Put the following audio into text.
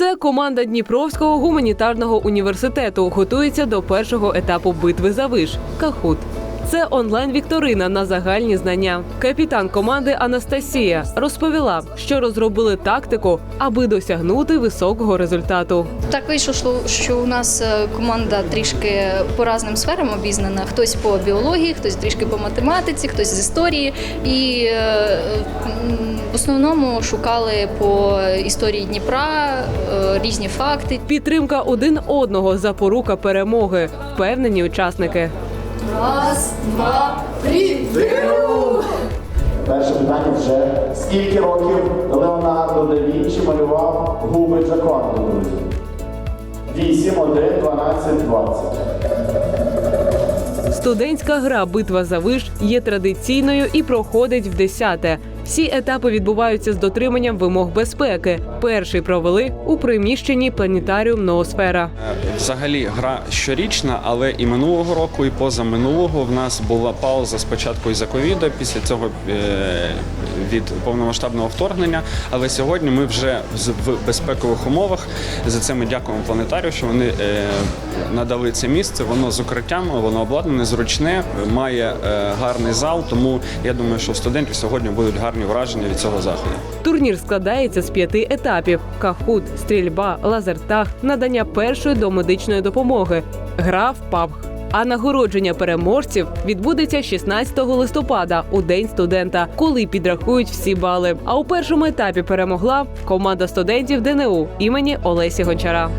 Це команда Дніпровського гуманітарного університету готується до першого етапу битви за виш Кахут. Це онлайн-вікторина на загальні знання. Капітан команди Анастасія розповіла, що розробили тактику, аби досягнути високого результату. Так вийшло, що- у нас е, команда трішки по різним сферам обізнана. Хтось по біології, хтось трішки по математиці, хтось з історії. І е, в основному шукали по історії Дніпра е, різні факти. Підтримка один одного запорука перемоги. Впевнені учасники. Раз, два, три. Перше питання вже скільки років Леонардо да Вінчі малював губи Джаконду, друзі? 8, 1, 12, 20. Студентська гра Битва за виш є традиційною і проходить в десяте. Всі етапи відбуваються з дотриманням вимог безпеки. Перший провели у приміщенні планетаріум Ноосфера. Е, Взагалі гра щорічна, але і минулого року, і позаминулого в нас була пауза спочатку із-за ковіду, після цього е, від повномасштабного вторгнення. Але сьогодні ми вже в безпекових умовах. За це ми дякуємо планетарію, що вони е, надали це місце. Воно з укриттями, воно обладнане, зручне, має гарний зал. Тому я думаю, що студентів сьогодні будуть гарні враження від цього заходу. Турнір складається з п'яти етапів: кахут, стрільба, лазертаг, надання першої домедичної допомоги, гра в пабг. А нагородження переможців відбудеться 16 листопада у день студента, коли підрахують всі бали. А у першому етапі перемогла команда студентів ДНУ імені Олесі Гончара.